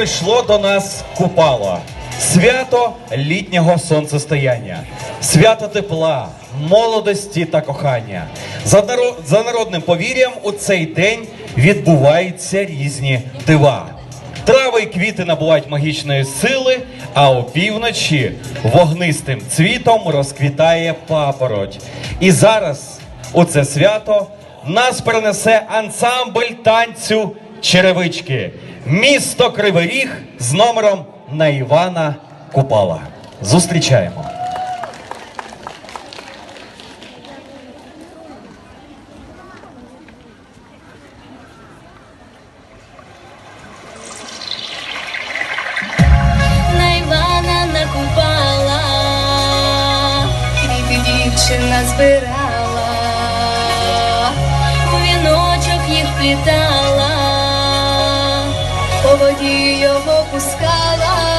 прийшло до нас Купало. Свято літнього сонцестояння, свято тепла, молодості та кохання. За народним повір'ям у цей день відбуваються різні дива. Трави й квіти набувають магічної сили, а опівночі вогнистим цвітом розквітає папороть. І зараз у це свято нас перенесе ансамбль танцю черевички. Місто Кривий Ріг з номером на Івана Купала. Зустрічаємо. Дівчина збирала, у віночок їх плітала воді його пускала.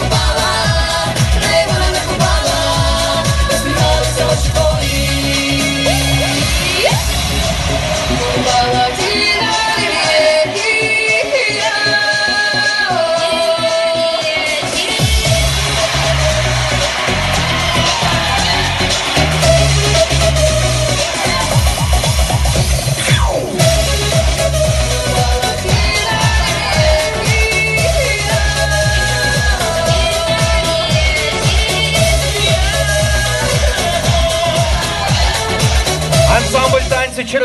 about it should